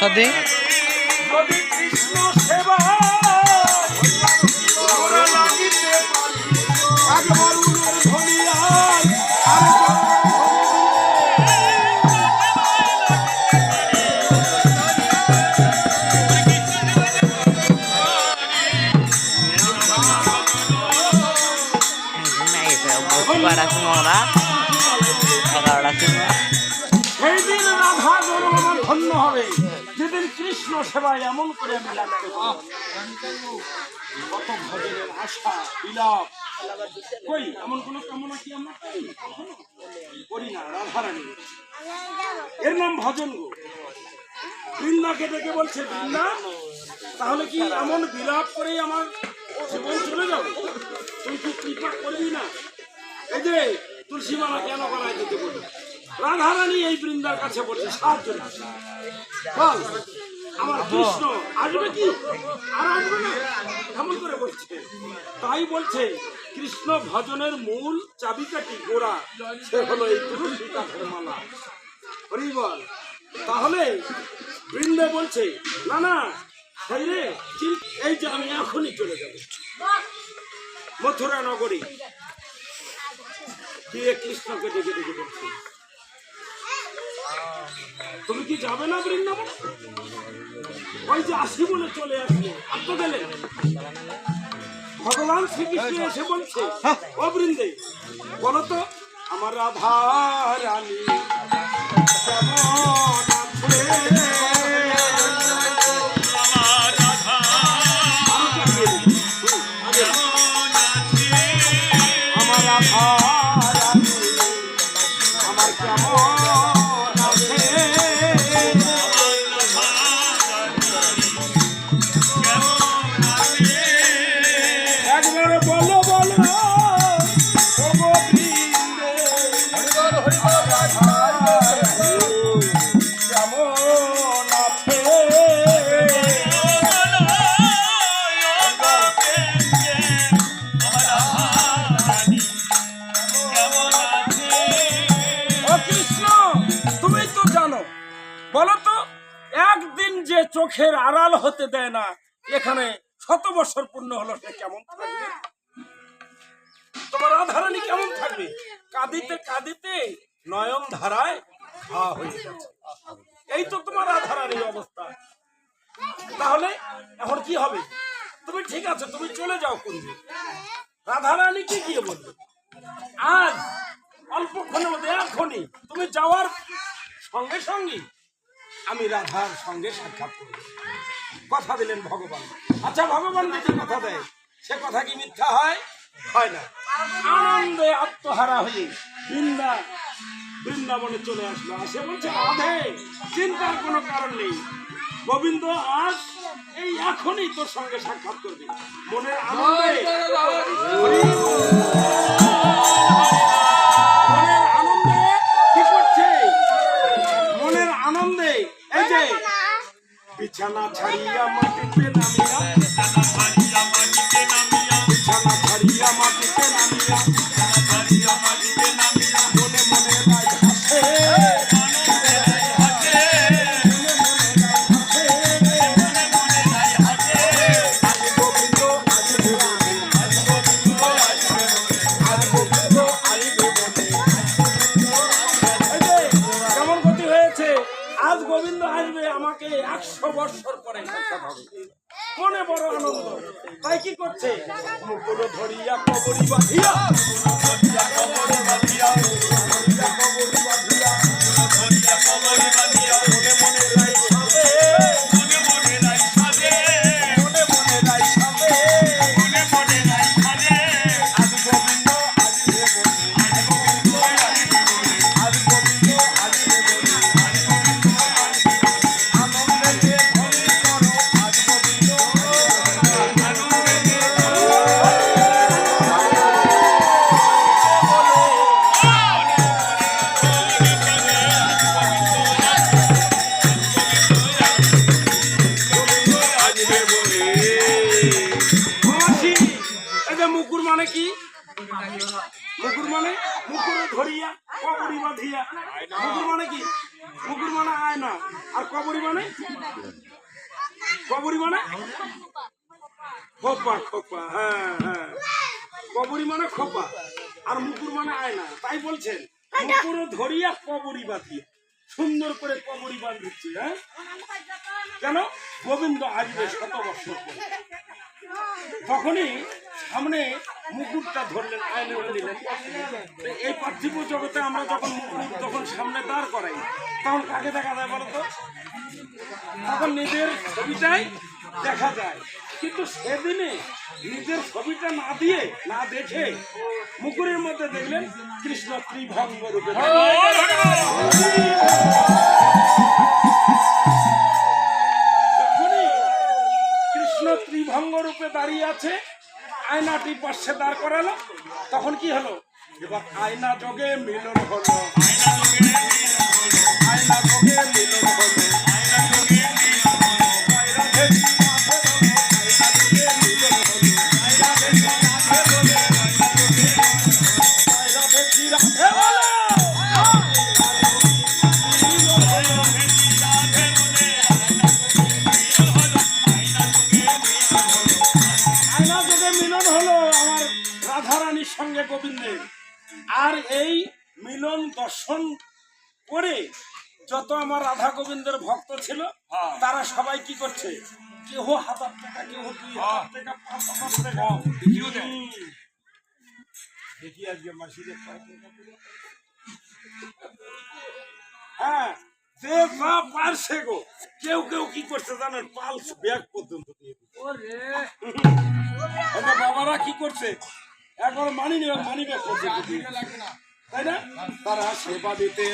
যদি যদি কৃষ্ণ সেবা ওরা লাগিতে পারি একবার উলোর ধনিয়াল আর এগারোটার সময় ওরা এগারোটার সময় সেই দিন রাধা গৌরব ধন্য হবে। কৃষ্ণ সেবায় এমন করে আমি লাগতে। কত বিলাপ। করি করি না, রাধারানী। এর নাম গো। বৃন্দাকে বলছে, বৃন্দা, তাহলে কি এমন বিলাপ করেই আমার জীবন চলে যাবে? তুই কি কৃপা করবি না? এই যে, তুলসী মালা কেন গলায় দিতে বলি রাধারানী এই বৃন্দার কাছে বলছে, সাহায্য না। আমার কৃষ্ণ আসবে কি? আর আসবে না? এমন করে বলছে? তাই বলছে কৃষ্ণ ভজনের মূল চাবিকাটি গোড়া সে হলো এই তুলসী কাঠের মালা। হরি বল। তাহলে বৃন্দে বলছে না না রে এই যে আমি এখনই চলে যাব। মথুরা নগরী গিয়ে কৃষ্ণকে ডেকে ডেকে বলছে? তুমি কি যাবে না বৃন্দাবন? ওই যে আসি বলে চলে আসলে আর তো গেলে? ভগবান শ্রীকৃষ্ণ এসে বলছে ও বৃন্দে বলো তো আমার রাধা রানী কেমন আছে? বলো তো একদিন যে চোখের আড়াল হতে দেয় না, এখানে শত বছর পূর্ণ হলো, সে কেমন থাকবে? তোমার রাধারানী কেমন থাকবে? কাঁদিতে কাঁদিতে নয়ন ধারায় ঘা হয়ে গেছে। এই তো তোমার রাধারানীর অবস্থা। তাহলে এখন কি হবে? তুমি ঠিক আছে, তুমি চলে যাও কুঞ্জে। রাধারানীকে গিয়ে বলবে, আজ অল্পক্ষণের মধ্যে এখনই তুমি যাওয়ার সঙ্গে সঙ্গে আমি রাধার সঙ্গে সাক্ষাৎ করব। কথা দিলেন ভগবান। আচ্ছা ভগবান যদি কথা দেয়। সে কথা কি মিথ্যা হয়? হয় না। আনন্দে আত্মহারা হয়ে বৃন্দা বৃন্দাবনে চলে আসলো। আর সে বলছে রাধে চিন্তার কোনো কারণ নেই। গোবিন্দ আজ এই এখনই তোর সঙ্গে সাক্ষাৎ করবে। মনের আনন্দে মনে বড় আনন্দ। তাই কি করছে? মুকুর ধরিয়া কবরি বাঁধিয়া। ধরিয়া কবরি বাঁধিয়া। মুকুর মানে কি? মুকুর মানে আয়না। আর কবরী মানে? কবরী মানে? খোপা খোপা হ্যাঁ হ্যাঁ। কবরী মানে খোপা আর মুকুর মানে আয়না। তাই বলছেন মুকুর ধরিয়া কবরি বাঁধিয়ে। সুন্দর করে কবরী বাঁধিচ্ছে হ্যাঁ? কেন? গোবিন্দ আসবে শত বছর তখনই সামনে মুকুটটা ধরলেন আইনে নিলেন তো এই পার্থিব জগতে আমরা যখন মুকুট যখন সামনে দাঁড় করাই, তখন কাকে দেখা যায় বলতো? তখন নিজের ছবিটাই দেখা যায়। কিন্তু সেদিনে নিজের ছবিটা না দিয়ে না দেখে মুকুরের মধ্যে দেখলেন কৃষ্ণ ত্রিভঙ্গ রূপে যখনই কৃষ্ণ ত্রিভঙ্গ রূপে দাঁড়িয়ে আছে আয়নাটি পাশে দাঁড় করালো তখন কি হলো? এবার আয়না যোগে মিলন হলো। আয়না যোগে মিলন হলো। সঙ্গে গোবিন্দের। আর এই মিলন দর্শন করে যত আমার রাধা গোবিন্দের ভক্ত ছিল তারা সবাই কি করছে? কেহ হাজার টাকা কেহ দুই হাজার টাকা পাঁচ হাজার টাকা দেখি আজকে মাসিদের কয় টাকা দিল। হ্যাঁ যে যা পারছে গো। কেউ কেউ কি করছে জানেন? পালস ব্যাগ পর্যন্ত দিয়ে বাবারা কি করছে? এখন মানি মানি ব্যাগ তাই না? তারা সেবা দিতে